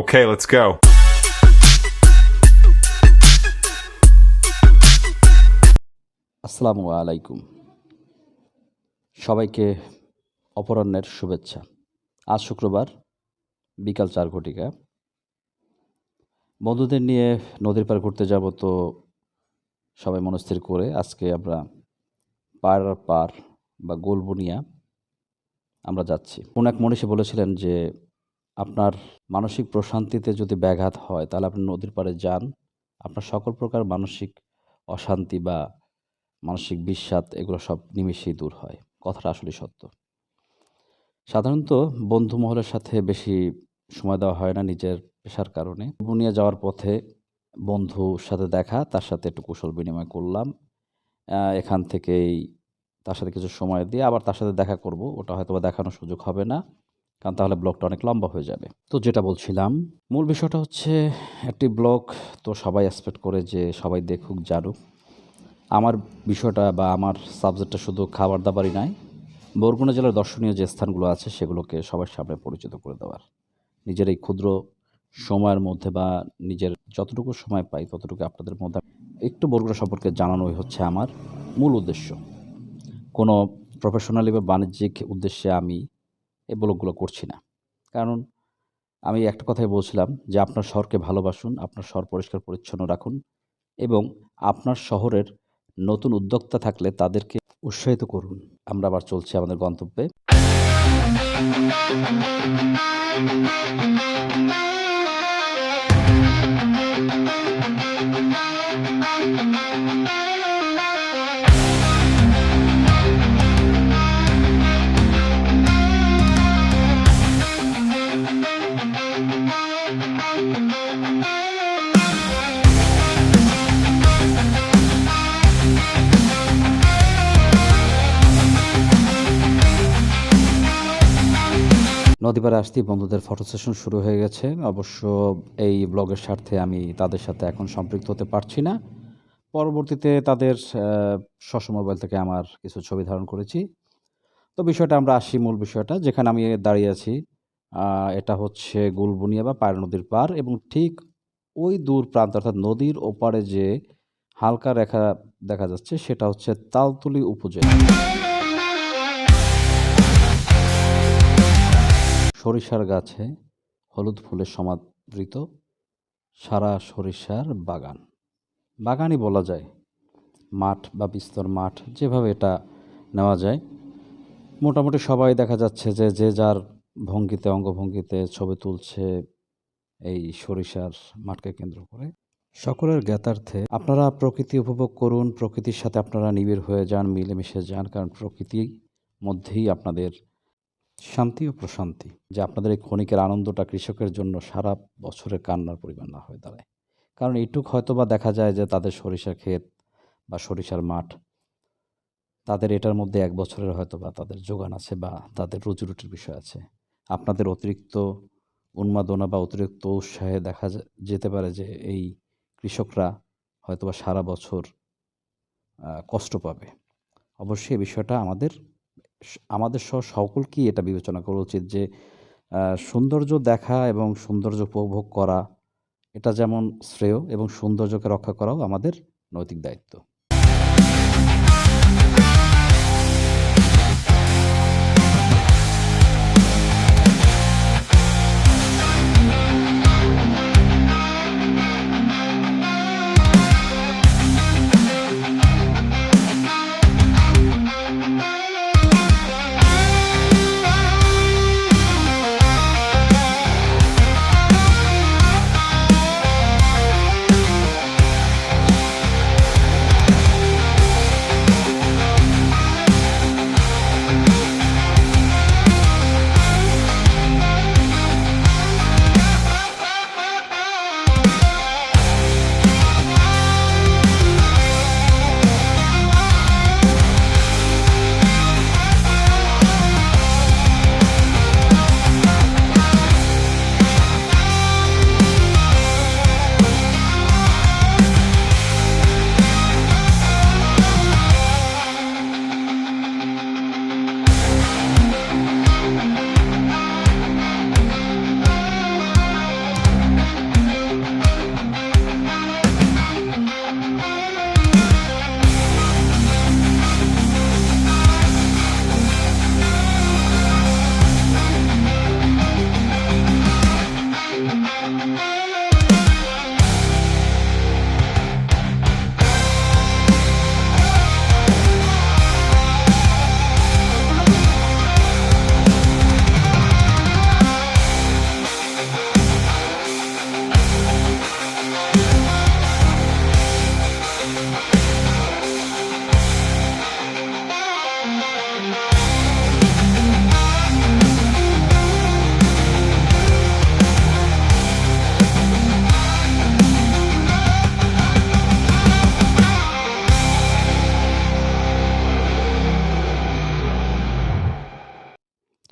Okay, let's go. আসসালামু আলাইকুম। সবাইকে অপরাহ্নের শুভেচ্ছা। আজ শুক্রবার বিকাল চার ঘটিকা। বন্ধুদের নিয়ে নদীর পার ঘুরতে যাব তো সবাই মনস্থির করে আজকে আমরা পার পার বা গোলবুনিয়া আমরা যাচ্ছি। কোন এক মনীষী বলেছিলেন যে আপনার মানসিক প্রশান্তিতে যদি ব্যাঘাত হয়, তাহলে আপনি নদীর পাড়ে যান। আপনার সকল প্রকার মানসিক অশান্তি বা মানসিক বিষাদ, এগুলো সব নিমেষেই দূর হয়। কথাটা আসলে সত্য। সাধারণত বন্ধু মহলের সাথে বেশি সময় দেওয়া হয় না নিজের পেশার কারণে। বুনিয়া যাওয়ার পথে বন্ধুর সাথে দেখা, তার সাথে একটু কুশল বিনিময় করলাম। এখান থেকেই তার সাথে কিছু সময় দিয়ে আবার তার সাথে দেখা করব। ওটা হয়তো বা দেখানোর সুযোগ হবে না। কারণ তাহলে ব্লগটা অনেক লম্বা হয়ে যাবে। তো যেটা বলছিলাম, মূল বিষয়টা হচ্ছে একটি ব্লগ তো সবাই এক্সপেক্ট করে যে সবাই দেখুক, জানুক। আমার বিষয়টা বা আমার সাবজেক্টটা শুধু খাবার দাবারই নয়, বরগুনা জেলার দর্শনীয় যে স্থানগুলো আছে সেগুলোকে সবার সামনে পরিচিত করে দেওয়ার। নিজের এই ক্ষুদ্র সময়ের মধ্যে বা নিজের যতটুকু সময় পাই ততটুকু আপনাদের মধ্যে একটু বরগুনা সম্পর্কে জানানোই হচ্ছে আমার মূল উদ্দেশ্য। কোনো প্রফেশনালি বা বাণিজ্যিক উদ্দেশ্যে আমি এই ব্লগগুলো করছি না। কারণ আমি একটা কথাই বলছিলাম যে আপনার শহরকে ভালোবাসুন, আপনার শহর পরিষ্কার পরিচ্ছন্ন রাখুন এবং আপনার শহরের নতুন উদ্যোক্তা থাকলে তাদেরকে উৎসাহিত করুন। আমরা আবার চলছি আমাদের গন্তব্যে। নদী পাড়ে আসতেই বন্ধুদের ফটো সেশন শুরু হয়ে গেছে। অবশ্য এই ব্লগের স্বার্থে আমি তাদের সাথে এখন সম্পৃক্ত হতে পারছি না। পরবর্তীতে তাদের শশ মোবাইল থেকে আমার কিছু ছবি ধারণ করেছি। তো বিষয়টা আমরা আসি মূল বিষয়টা, যেখানে আমি দাঁড়িয়ে আছি। এটা হচ্ছে গুলবুনিয়া বা পায়রা নদীর পার এবং ঠিক ওই দূর প্রান্ত, অর্থাৎ নদীর ওপারে যে হালকা রেখা দেখা যাচ্ছে, সেটা হচ্ছে তালতুলি উপজেলা। সরিষার গাছে হলুদ ফুলে সমাদৃত সারা সরিষার বাগান। বাগানই বলা যায়। মাঠ বা বিস্তর মাঠ, যেভাবে এটা নেওয়া যায়। মোটামুটি সবাই দেখা যাচ্ছে যে যে যার ভঙ্গিতে, অঙ্গভঙ্গিতে ছবি তুলছে এই সরিষার মাঠকে কেন্দ্র করে। সকলের জ্ঞাতার্থে আপনারা প্রকৃতি উপভোগ করুন, প্রকৃতির সাথে আপনারা নিবিড় হয়ে যান, মিলেমিশে যান, কারণ প্রকৃতির মধ্যেই আপনাদের শান্তি ও প্রশান্তি, যে আপনাদের এই ক্ষণিকের আনন্দটা কৃষকের জন্য সারা বছরের কান্নার পরিমাণ না হয়ে দাঁড়ায়। কারণ এইটুক হয়তো বা দেখা যায় যে তাদের সরিষার ক্ষেত বা সরিষার মাঠ, তাদের এটার মধ্যে এক বছরের হয়তো বা তাদের যোগান আছে বা তাদের রুজিরুটির বিষয় আছে। আপনাদের অতিরিক্ত উন্মাদনা বা অতিরিক্ত উৎসাহে দেখা যেতে পারে যে এই কৃষকরা হয়তো বা সারা বছর কষ্ট পাবে। অবশ্যই এই বিষয়টা আমাদের আমাদের সহ সকলকেই এটা বিবেচনা করা উচিত যে সৌন্দর্য দেখা এবং সৌন্দর্য উপভোগ করা, এটা যেমন শ্রেয় এবং সৌন্দর্যকে রক্ষা করাও আমাদের নৈতিক দায়িত্ব।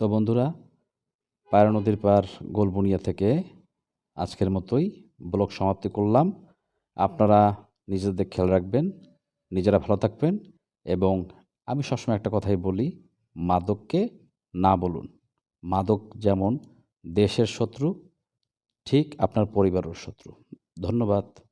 বন্ধুরা, পায়রা নদীর পার গোলবুনিয়া থেকে আজকের মতোই ব্লগ সমাপ্তি করলাম। আপনারা নিজেদের খেয়াল রাখবেন, নিজেরা ভালো থাকবেন এবং আমি সবসময় একটা কথাই বলি, মাদককে না বলুন। মাদক যেমন দেশের শত্রু, ঠিক আপনার পরিবারের শত্রু। ধন্যবাদ।